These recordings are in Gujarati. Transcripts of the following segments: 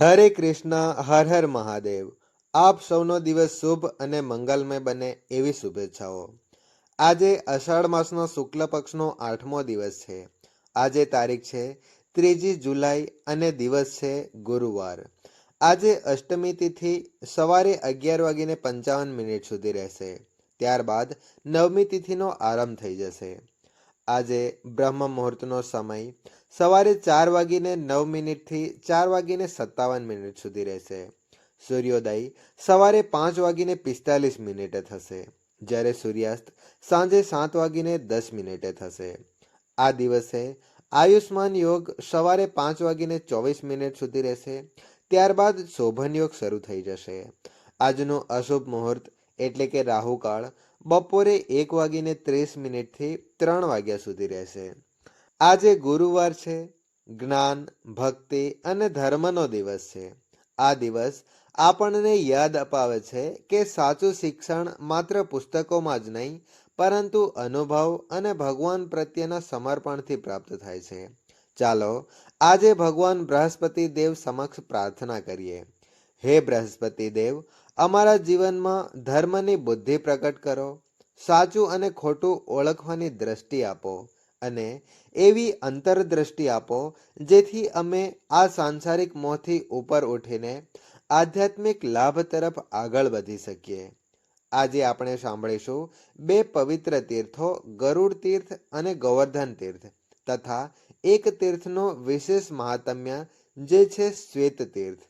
હરે કૃષ્ણ, હર હર મહાદેવ. આપ સૌનો દિવસ શુભ અને મંગલમય બને એવી શુભેચ્છાઓ. આજે અષાઢ માસનો શુક્લ પક્ષનો આઠમો દિવસ છે. આજે તારીખ છે ત્રીજી જુલાઈ અને દિવસ છે ગુરુવાર. આજે અષ્ટમી તિથિ સવારે અગિયાર વાગીને પંચાવન મિનિટ સુધી રહેશે. ત્યારબાદ નવમી તિથિનો આરંભ થઈ જશે. આજે બ્રહ્મ મુહૂર્તનો સમય સવારે ચાર વાગીને નવ મિનિટથી ચાર વાગીને સત્તાવન મિનિટ સુધી રહેશે. સૂર્યોદય સવારે પાંચ વાગીને પિસ્તાલીસ મિનિટે થશે. જ્યારે સૂર્યાસ્ત સાંજે સાત વાગીને દસ મિનિટે થશે. આ દિવસે આયુષ્માન યોગ સવારે પાંચ વાગીને ચોવીસ મિનિટ સુધી રહેશે. ત્યારબાદ શોભન યોગ શરૂ થઈ જશે. આજનો અશુભ મુહૂર્ત એટલે કે રાહુકાળ બપોરે એક વાગીને ત્રીસ મિનિટથી ત્રણ વાગ્યા સુધી રહેશે. આજે ગુરુવાર છે, જ્ઞાન, ભક્તિ અને ધર્મનો દિવસ છે. આ દિવસ આપણને યાદ અપાવે છે કે સાચું શિક્ષણ માત્ર પુસ્તકોમાં જ નહીં, પરંતુ અનુભવ અને ભગવાન પ્રત્યેના સમર્પણથી પ્રાપ્ત થાય છે. ચાલો આજે ભગવાન બૃહસ્પતિ દેવ સમક્ષ પ્રાર્થના કરીએ. હે બૃહસ્પતિ દેવ, અમારા જીવનમાં ધર્મની બુદ્ધિ પ્રગટ કરો, સાચું અને ખોટું ઓળખવાની દ્રષ્ટિ આપો. અને એવી અંતરદ્રષ્ટિ આપો, જેથી અમે આ સાંસારિક મોંથી ઉપર ઉઠીને આધ્યાત્મિક લાભ તરફ આગળ વધી શકીએ. આજે આપણે સાંભળીશું બે પવિત્ર તીર્થો, ગરુડ તીર્થ અને ગોવર્ધન તીર્થ, તથા એક તીર્થનો વિશેષ મહાત્મ્ય, જે છે શ્વેત તીર્થ.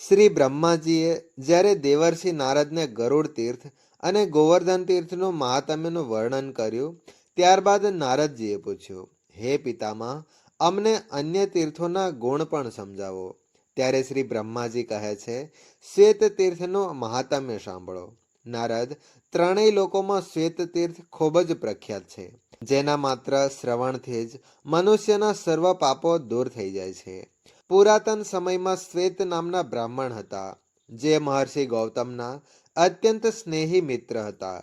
શ્રી બ્રહ્માજીએ જ્યારે દેવર્ષિ નારદને ગરુડ તીર્થ અને ગોવર્ધન તીર્થનું મહાત્મ્યનું વર્ણન કર્યું ત્યારબાદ નારદજીએ પૂછ્યું, હે પિતામાં, અમને અન્ય તીર્થોના ગુણ પણ સમજાવો. ત્યારે શ્રી બ્રહ્માજી કહે છે, શ્વેત તીર્થનો મહાત્મ્ય સાંભળો. નારદ, ત્રણેય લોકોમાં શ્વેત તીર્થ ખૂબ જ પ્રખ્યાત છે. જેના માત્ર શ્રવણથી જ મનુષ્યના સર્વ પાપો દૂર થઈ જાય છે. પુરાતન સમયમાં શ્વેત નામના બ્રાહ્મણ હતા. જે મહર્ષિ ગૌતમના અત્યંત સ્નેહી મિત્ર હતા.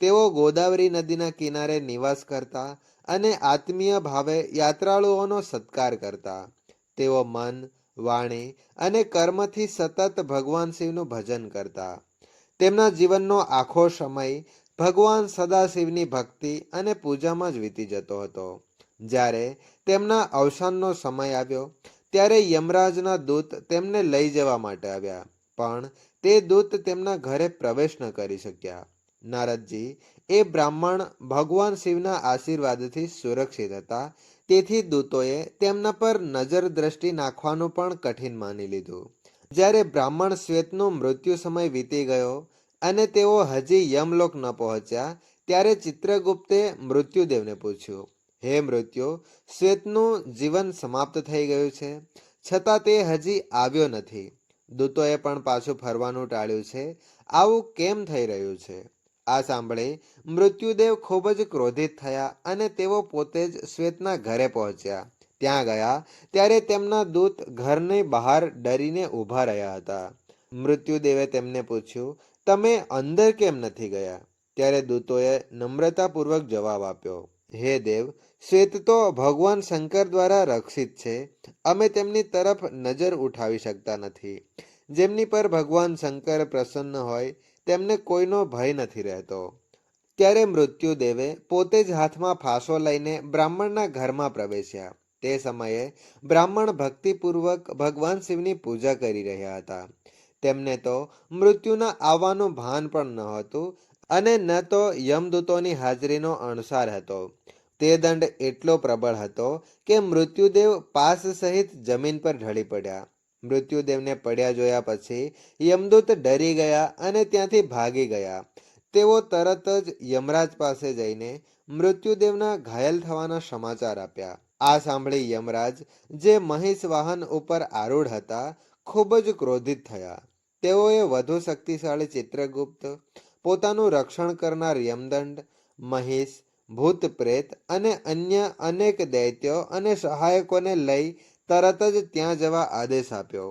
તેઓ ગોદાવરી નદીના કિનારે નિવાસ કરતા અને આત્મીય ભાવે યાત્રાળુઓનો સત્કાર કરતા. તેઓ મન, વાણી અને કર્મથી સતત ભગવાન શિવનું ભજન કરતા. તેમના જીવનનો આખો સમય ભગવાન સદાશિવની ભક્તિ અને પૂજામાં જ વીતી જતો હતો. જ્યારે તેમના અવસાનનો સમય આવ્યો, ત્યારે યમરાજના દૂત તેમને લઈ જવા માટે આવ્યા, પણ તે દૂત તેમના ઘરે પ્રવેશ ન કરી શક્યા. નારદજી, એ બ્રાહ્મણ ભગવાન શિવના આશીર્વાદથી સુરક્ષિત હતા. તેથી દૂતોએ તેમના પર નજર દ્રષ્ટિ નાખવાનું પણ કઠિન માની લીધું. જ્યારે બ્રાહ્મણ શ્વેતનો મૃત્યુ સમય વીતી ગયો અને તેઓ હજી યમલોક ન પહોંચ્યા, ત્યારે ચિત્રગુપ્તે મૃત્યુદેવને પૂછ્યું, હે મૃત્યુ, શ્વેતનું જીવન સમાપ્ત થઈ ગયું છે? છતાં તે હજી આવ્યો નથી. દૂતોએ પણ પાછું ફરવાનું ટાળ્યું છે. આવું કેમ થઈ રહ્યું છે? આ સાંભળી મૃત્યુદેવ ખૂબ જ ક્રોધિત થયા અને તેઓ પોતે જ શ્વેતના ઘરે પહોંચ્યા. ત્યાં ગયા ત્યારે તેમના દૂત ઘરની બહાર ડરીને ઊભા રહ્યા હતા. મૃત્યુદેવે તેમને પૂછ્યું, તમે અંદર કેમ નથી ગયા? ત્યારે દૂતોએ નમ્રતાપૂર્વક જવાબ આપ્યો, હે દેવ, શ્વેત તો ભગવાન શંકર દ્વારા રક્ષિત છે. અમે તેમની તરફ નજર ઉઠાવી શકતા નથી. જેમની પર ભગવાન શંકર પ્રસન્ન હોય તેમને કોઈનો ભય નથી રહેતો. ત્યારે મૃત્યુદેવે પોતે જ હાથમાં ફાંસો લઈને બ્રાહ્મણના ઘરમાં પ્રવેશ્યા. તે સમયે બ્રાહ્મણ ભક્તિપૂર્વક ભગવાન શિવની પૂજા કરી રહ્યા હતા. તેમને તો મૃત્યુના આવવાનું ભાન પણ ન હતું અને ન તો યમદૂતોની હાજરીનો અણસાર હતો. તે દંડ એટલો પ્રબળ હતો કે મૃત્યુદેવ પાસ સહિત જમીન પર ઢળી પડ્યા. મૃત્યુદેવને પડ્યા જોયા પછી યમદૂત ડરી ગયા અને ત્યાંથી ભાગી ગયા. તેઓ તરત જ યમરાજ પાસે જઈને મૃત્યુદેવના ઘાયલ થવાના સમાચાર આપ્યા. આ સાંભળી યમરાજ, જે મહિષ વાહન ઉપર આરૂઢ હતા, ખૂબ જ ક્રોધિત થયા. તેઓએ વધુ શક્તિશાળી ચિત્રગુપ્ત, પોતાનું રક્ષણ કરનાર યમદંડ, મહિષ ભૂત પ્રેત અને અન્ય અનેક દૈત્યો અને સહાયકોને લઈ તરત જ ત્યાં જવા આદેશ આપ્યો.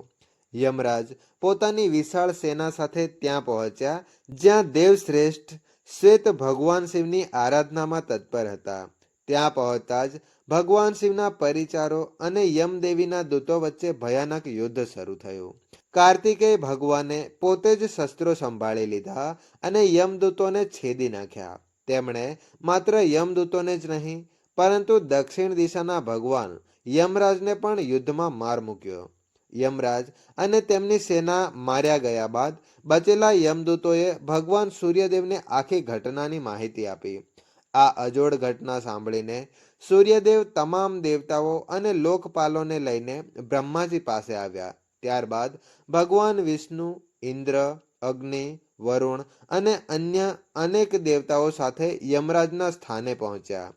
યમરાજ પોતાની વિશાળ સેના સાથે ત્યાં પહોંચ્યા, જ્યાં દેવશ્રેષ્ઠ શ્વેત ભગવાન શિવની આરાધનામાં તત્પર હતા. ત્યાં પહોંચતા જ ભગવાન શિવના પરિચારો અને યમદેવીના દૂતો વચ્ચે ભયાનક યુદ્ધ શરૂ થયું. કાર્તિકેય ભગવાને પોતે જ શસ્ત્રો સંભાળી લીધા અને યમદૂતોને છેદી નાખ્યા. તેમણે માત્ર યમદૂતોને જ નહીં, પરંતુ દક્ષિણ દિશાના ભગવાન યમરાજને પણ યુદ્ધમાં માર મૂક્યો. યમરાજ અને તેમની સેના માર્યા ગયા બાદ બચેલા યમદૂતોએ ભગવાન સૂર્યદેવને આખી ઘટનાની માહિતી આપી. આ અજોડ ઘટના સાંભળીને સૂર્યદેવ તમામ દેવતાઓ અને લોકપાલોને લઈને બ્રહ્માજી પાસે આવ્યા. ત્યારબાદ ભગવાન વિષ્ણુ, ઇન્દ્ર, અગ્નિ, વરુણ અને અન્ય અનેક દેવતાઓ સાથે યમરાજના સ્થાને પહોંચ્યા.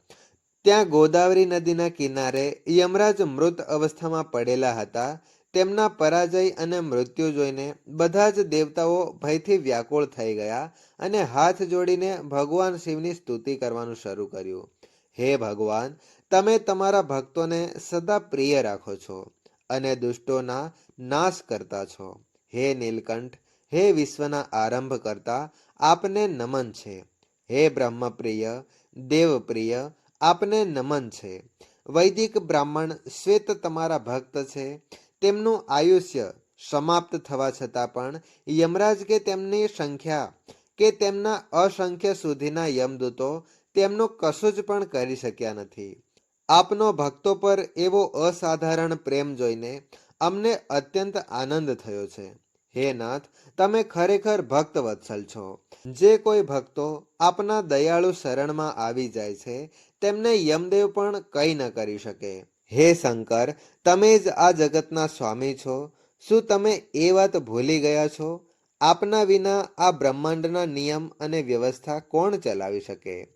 ત્યાં ગોદાવરી નદીના કિનારે યમરાજ મૃત અવસ્થામાં પડેલા હતા. તેમના પરાજય અને મૃત્યુ જોઈને બધા જ દેવતાઓ ભયથી વ્યાકુળ થઈ ગયા અને હાથ જોડીને ભગવાન શિવની સ્તુતિ કરવાનું શરૂ કર્યું. હે ભગવાન, તમે તમારા ભક્તોને સદા પ્રિય રાખો છો અને દુષ્ટોના નાશ કરતા છો. હે નીલકંઠ, હે વિશ્વના આરંભ કરતા આપને નમન છે. હે બ્રહ્મપ્રિય, દેવપ્રિય આપને નમન છે. વૈદિક બ્રાહ્મણ શ્વેત તમારા ભક્ત છે. તેમનું આયુષ્ય સમાપ્ત થવા છતાં પણ યમરાજ કે તેમની સંખ્યા કે તેમના અસંખ્ય સુધીના યમદૂતો તેમનું કશું જ પણ કરી શક્યા નથી. આપનો ભક્તો પર એવો અસાધારણ પ્રેમ જોઈને અમને અત્યંત આનંદ થયો છે. હે નાથ, તમે ખરેખર ભક્ત વત્સલ છો. જે કોઈ ભક્તો આપના દયાળુ શરણમાં આવી જાય છે તેમને યમદેવ પણ કંઈ ન કરી શકે. હે શંકર, તમે જ આ જગતના સ્વામી છો. શું તમે એ વાત ભૂલી ગયા છો? આપના વિના આ બ્રહ્માંડના નિયમ અને વ્યવસ્થા કોણ ચલાવી શકે?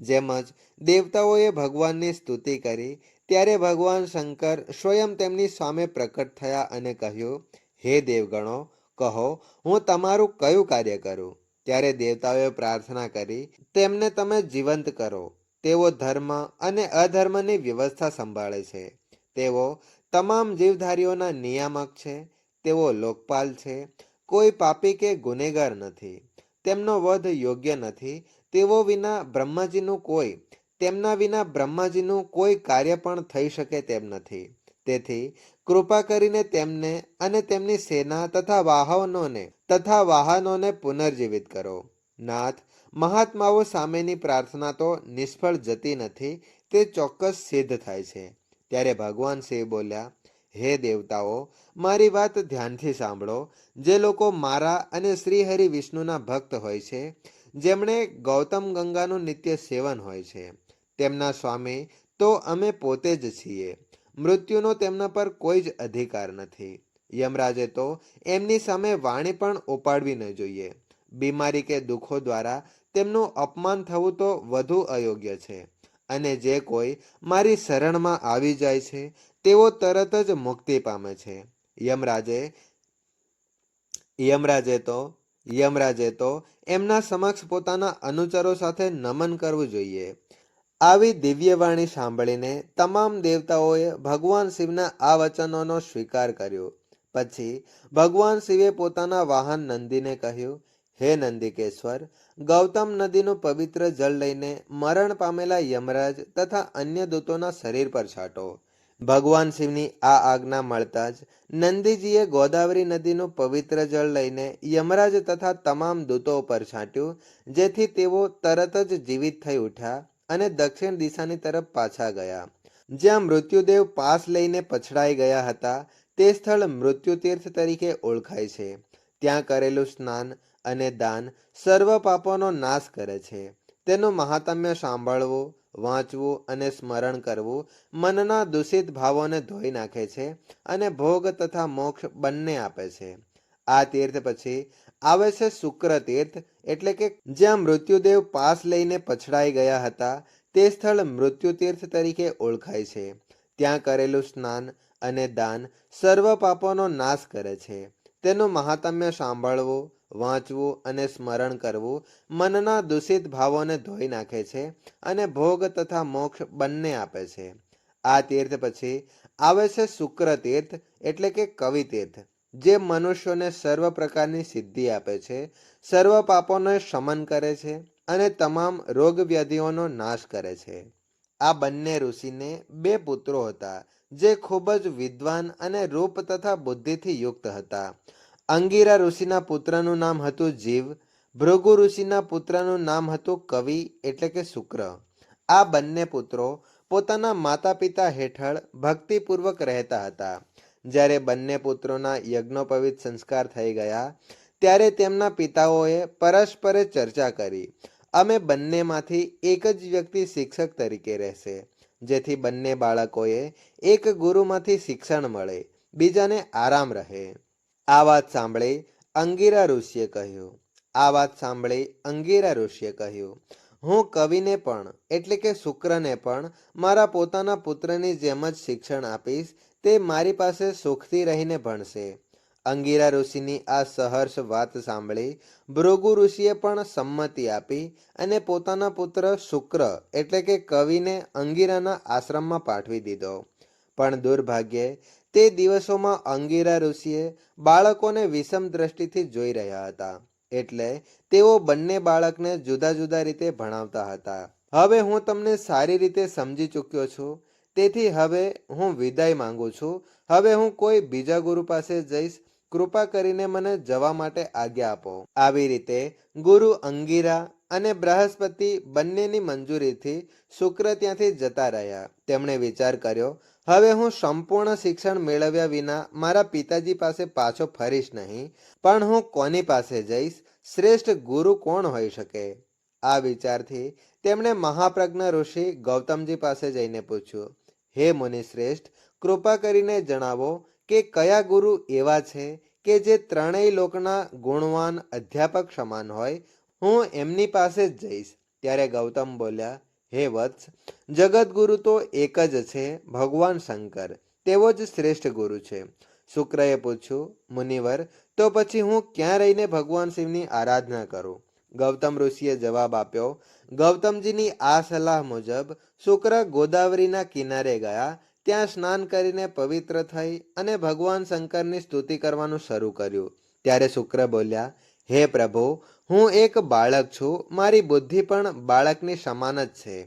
જેમજ દેવતાઓએ ભગવાનની સ્તુતિ કરી, ત્યારે ભગવાન શંકર સ્વયં તેમની સામે પ્રકટ થયા અને કહ્યું, હે દેવગણો, કહો, હું તમારું કયું કાર્ય કરું? ત્યારે દેવતાઓએ પ્રાર્થના કરી, તેમને તમે જીવંત કરો. તેઓ ધર્મ અને અધર્મની વ્યવસ્થા સંભાળે છે. તેઓ તમામ જીવધારીઓના નિયામક છે. તેઓ લોકપાલ છે. કોઈ પાપી કે ગુનેગાર નથી. તેમનો વધ યોગ્ય નથી. તેઓ વિના બ્રહ્માજીનું કોઈ, તેમના વિના બ્રહ્માજીનું કોઈ કાર્ય પણ થઈ શકે તેમ નથી. તેથી કૃપા કરીને તેમને અને તેમની સેના તથા વાહનોને તથા વાહનોને પુનર્જીવિત કરો. નાથ મહાત્માઓ સામેની પ્રાર્થના તો નિષ્ફળ જતી નથી, તે ચોક્કસ સિદ્ધ થાય છે. ત્યારે ભગવાન શિવ બોલ્યા, હે દેવતાઓ, મારી વાત ધ્યાનથી સાંભળો. જે લોકો મારા અને શ્રી હરિ વિષ્ણુના ભક્ત હોય છે, જેમણે ગૌતમ ગંગાનું નિત્ય સેવન હોય છે, તેમના સ્વામી તો અમે પોતે જ છીએ. મૃત્યુનો તેમના પર કોઈ જ અધિકાર નથી. યમરાજે તો એમની સામે વાણી પણ ઉપાડવી ન જોઈએ. બીમારી કે દુઃખો દ્વારા તેમનું અપમાન થવું તો વધુ અયોગ્ય છે. અને જે કોઈ મારી શરણમાં આવી જાય છે, તેઓ તરત જ મુક્તિ પામે છે. યમરાજે યમરાજે તો યમરાજે તો એમના સમક્ષ પોતાના અનુચરો સાથે નમન કરવું જોઈએ. આવી દિવ્યવાણી સાંભળીને તમામ દેવતાઓએ ભગવાન શિવના આ વચનોનો સ્વીકાર કર્યો. પછી ભગવાન શિવે પોતાના વાહન નંદીને કહ્યું હે નંદિકેશ્વર, ગૌતમ નદીનું પવિત્ર જળ લઈને મરણ પામેલા યમરાજ તથા અન્ય દૂતોના શરીર પર છાંટો. ભગવાન શિવની આ આજ્ઞા મળતા જ નંદીજીએ ગોદાવરી નદીનું પવિત્ર જળ લઈને યમરાજ તથા તમામ દૂતો પર છાંટ્યું, જેથી તેઓ તરત જ જીવિત થઈ ઉઠ્યા અને દક્ષિણ દિશાની તરફ પાછા ગયા. જ્યાં મૃત્યુદેવ પાસ લઈને પછડાઈ ગયા હતા, તે સ્થળ મૃત્યુ તીર્થ તરીકે ઓળખાય છે. ત્યાં કરેલું સ્નાન અને દાન સર્વ પાપોનો નાશ કરે છે. તેનું મહાત્મ્ય સાંભળવું, વાંચવું અને સ્મરણ કરવું મનના દૂષિત ભાવોને ધોઈ નાખે છે અને ભોગ તથા મોક્ષ બંને આપે છે. આ તીર્થ પછી આવે છે શુક્ર તીર્થ એટલે કે જ્યાં મૃત્યુદેવ પાસ લઈને પછડાઈ ગયા હતા તે સ્થળ મૃત્યુ તીર્થ તરીકે ઓળખાય છે. ત્યાં કરેલું સ્નાન અને દાન સર્વ પાપોનો નાશ કરે છે. તેનું મહાત્મ્ય સાંભળવું વાંચવું અને સ્મરણ કરવું મનના દૂષિત ભાવોને ધોઈ નાખે છે અને ભોગ તથા મોક્ષ બંને આપે છે. આ તીર્થ પછી આવે છે શુક્ર તીર્થ એટલે કે કવિ તીર્થ, જે મનુષ્યોને સર્વ પ્રકારની સિદ્ધિ આપે છે, સર્વ પાપોને શમન કરે છે અને તમામ રોગ વ્યાધિઓનો નાશ કરે છે. આ બંને ઋષિને બે પુત્રો હતા, જે ખૂબ જ વિદ્વાન અને રૂપ તથા બુદ્ધિથી યુક્ત હતા. અંગીરા ઋષિના પુત્રનું નામ હતું જીવ, ભૃગુ ઋષિના પુત્રનું નામ હતું કવિ એટલે કે શુક્ર. આ બંને પુત્રો પોતાના માતા પિતા હેઠળ ભક્તિપૂર્વક રહેતા હતા. જ્યારે બંને પુત્રોના યજ્ઞોપવિત સંસ્કાર થઈ ગયા, ત્યારે તેમના પિતાઓએ પરસ્પરે ચર્ચા કરી. અમે બંનેમાંથી એક જ વ્યક્તિ શિક્ષક તરીકે રહેશે, જેથી બંને બાળકોએ એક ગુરુમાંથી શિક્ષણ મળે, બીજાને આરામ રહે. આ વાત સાંભળી અંગીરા ઋષિએ કહ્યું. આ વાત સાંભળી અંગીરા ઋષિએ કહ્યું. હું કવિને પણ, એટલે કે શુક્રને પણ, મારા પોતાના પુત્રની જેમ જ શિક્ષણ આપીશ, તે મારી પાસે સુખથી રહીને ભણશે. અંગીરા ઋષિની આ સહર્ષ વાત સાંભળી ભૃગુ ઋષિએ પણ સંમતિ આપી અને પોતાના પુત્ર શુક્ર, એટલે કે કવિને અંગીરાના આશ્રમમાં પાઠવી દીધો. પણ દુર્ભાગ્યે તે દિવસોમાં અંગીરા ઋષિએ બાળકોને વિષમ દ્રષ્ટિથી જોઈ રહ્યા હતા. એટલે તેઓ બંને બાળકને જુદા જુદા રીતે ભણાવતા હતા. હવે હું તમને સારી રીતે સમજી ચૂક્યો છું. તેથી હવે હું વિદાય માંગુ છું. હવે હું કોઈ બીજા ગુરુ પાસે જઈશ. કૃપા કરીને મને જવા માટે આજ્ઞા આપો. આવી રીતે ગુરુ અંગીરા અને બૃહસ્પતિ બંનેની મંજૂરીથી શુક્ર ત્યાંથી જતા રહ્યા. તેમણે વિચાર કર્યો હવે હું સંપૂર્ણ શિક્ષણ મેળવ્યા વિના મારા પિતાજી પાસે પાછો ફરીશ નહીં, પણ હું કોની પાસે જઈશ? શ્રેષ્ઠ ગુરુ કોણ હોઈ શકે? આ વિચારથી તેમણે મહાપ્રજ્ઞ ઋષિ ગૌતમજી પાસે જઈને પૂછ્યું, હે મુનિ શ્રેષ્ઠ કૃપા કરીને જણાવો કે કયા ગુરુ એવા છે કે જે ત્રણેય લોકના ગુણવાન અધ્યાપક સમાન હોય? હું એમની પાસે જ જઈશ. ત્યારે ગૌતમ બોલ્યા હે વત્સ જગતગુરુ તો એક જ છે, ભગવાન શંકર. તેવો જ શ્રેષ્ઠ ગુરુ છે. શુક્રએ પૂછ્યું, મુનિવર, તો પછી હું ક્યાં રહીને ભગવાન શિવની આરાધના કરું? ગૌતમ ઋષિએ જવાબ આપ્યો, ગૌતમજીની આ સલાહ મુજબ શુક્ર ગોદાવરીના કિનારે ગયા, ત્યાં સ્નાન કરીને પવિત્ર થઈ અને ભગવાન શંકરની સ્તુતિ કરવાનું શરૂ કર્યું. ત્યારે શુક્ર બોલ્યા, હે પ્રભુ હું એક બાળક છું, મારી બુદ્ધિ પણ બાળકની સમાન જ છે.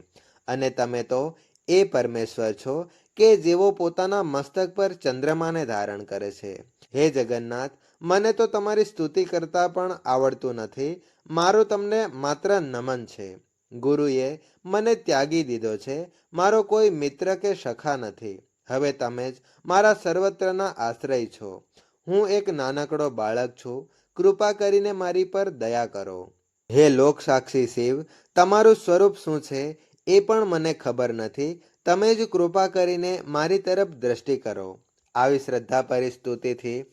અને તમે તો એ પરમેશ્વર છો કે જેઓ પોતાના મસ્તક પર ચંદ્રમાને ધારણ કરે છે. હે જગન્નાથ, મને તો તમારી સ્તુતિ કરતા પણ આવડતું નથી. મારું તમને માત્ર નમન છે. ગુરુએ મને ત્યાગી દીધો છે. મારો કોઈ મિત્ર કે સખા નથી. હવે તમે જ મારા સર્વત્રના આશ્રય છો. હું એક નાનકડો બાળક છું. કૃપા કરીને મારી પર દયા કરો. હે લોક સાક્ષી શિવ, તમારું સ્વરૂપ શું છે? એ પણ મને ખબર નથી. તમે જ કૃપા કરીને મારી તરફ દ્રષ્ટિ કરો. આવી શ્રદ્ધા સ્તુતિથી,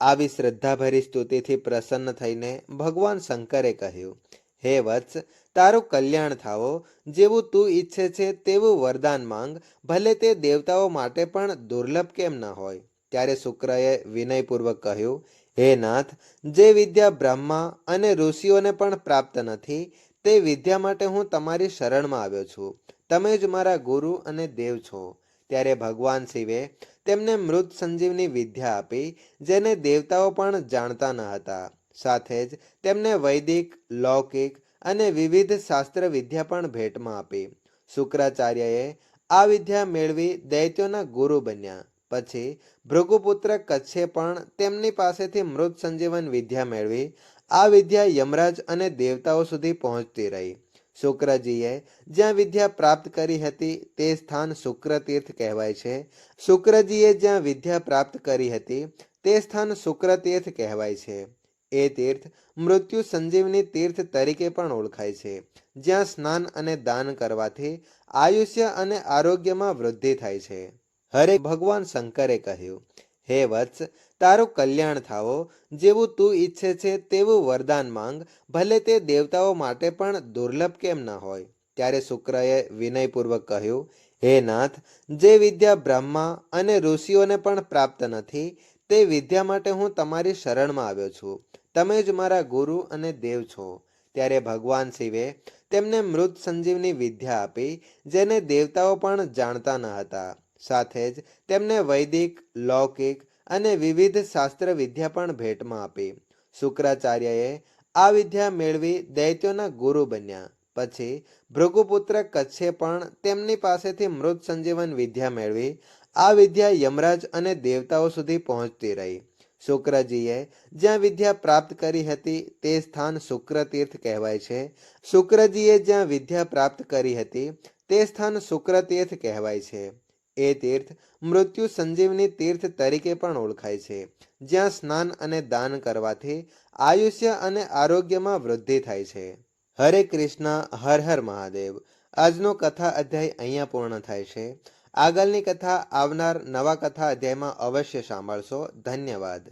આવી શ્રદ્ધાભરી સ્તુતિથી પ્રસન્ન થઈને ભગવાન શંકરે કહ્યું, હે વત્સ, તારું કલ્યાણ થાવો જેવું તું ઈચ્છે છે તેવું વરદાન માંગ. ભલે તે દેવતાઓ માટે પણ દુર્લભ કેમ ન હોય. ત્યારે શુક્રએ વિનયપૂર્વક કહ્યું હે નાથ, જે વિદ્યા બ્રહ્મા અને ઋષિઓને પણ પ્રાપ્ત નથી, તે વિદ્યા માટે હું તમારી શરણમાં આવ્યો છું. તમે જ મારા ગુરુ અને દેવ છો. ત્યારે ભગવાન શિવે તેમને મૃત સંજીવની વિદ્યા આપી, જેને દેવતાઓ પણ જાણતા ન હતા. સાથે જ તેમને વૈદિક, લૌકિક અને વિવિધ શાસ્ત્ર વિદ્યા પણ ભેટમાં આપી. શુક્રાચાર્યએ આ વિદ્યા મેળવી દૈત્યોના ગુરુ બન્યા. પછી ભૃગુપુત્ર કચ્છે પણ તેમની પાસેથી મૃત સંજીવન વિદ્યા મેળવી. આ વિદ્યા યમરાજ અને દેવતાઓ સુધી પહોંચતી રહી. શુક્રજીએ જ્યાં વિદ્યા પ્રાપ્ત કરી હતી તે સ્થાન શુક્રતીર્થ કહેવાય છે. શુક્રજીએ જ્યાં વિદ્યા પ્રાપ્ત કરી હતી તે સ્થાન શુક્રતીર્થ કહેવાય છે. એ તીર્થ મૃત્યુ સંજીવની તીર્થ તરીકે પણ ઓળખાય છે, જ્યાં સ્નાન અને દાન કરવાથી આયુષ્ય અને આરોગ્યમાં વૃદ્ધિ થાય છે. હરે ભગવાન શંકરે કહ્યું, હે વત્સ, તારું કલ્યાણ થાવો. જેવું તું ઈચ્છે છે તેવું વરદાન માંગ. ભલે તે દેવતાઓ માટે પણ દુર્લભ કેમ ન હોય. ત્યારે શુક્રએ વિનયપૂર્વક કહ્યું, હે નાથ, જે વિદ્યા બ્રહ્મા અને ઋષિઓને પણ પ્રાપ્ત નથી, તે વિદ્યા માટે હું તમારી શરણમાં આવ્યો છું. તમે જ મારા ગુરુ અને દેવ છો. ત્યારે ભગવાન શિવે તેમને મૃત સંજીવની વિદ્યા આપી, જેને દેવતાઓ પણ જાણતા ન હતા. સાથે જ તેમને વૈદિક, લૌકિક અને વિવિધ શાસ્ત્ર વિદ્યા પણ ભેટમાં આપી. શુક્રાચાર્યએ આ વિદ્યા મેળવી દૈત્યોના ગુરુ બન્યા. પછી ભૃગુપુત્ર કચ્છે પણ તેમની પાસેથી મૃત સંજીવન વિદ્યા મેળવી આ વિદ્યા યમરાજ અને દેવતાઓ સુધી પહોંચતી રહી. શુક્રજીએ જ્યાં વિદ્યા પ્રાપ્ત કરી હતી તે સ્થાન શુક્રતીર્થ કહેવાય છે. શુક્રજીએ જ્યાં વિદ્યા પ્રાપ્ત કરી હતી તે સ્થાન શુક્રતીર્થ કહેવાય છે. એ તીર્થ મૃત્યુ સંજીવની તીર્થ તરીકે પણ ઓળખાય છે, જ્યાં સ્નાન અને દાન કરવાથી આયુષ્ય અને આરોગ્યમાં વૃદ્ધિ થાય છે. હરે કૃષ્ણ, હર હર મહાદેવ. આજનો કથા અધ્યાય અહીંયા પૂર્ણ થાય છે. આગળની કથા આવનાર નવા કથા અધ્યાયમાં અવશ્ય સાંભળશો. ધન્યવાદ.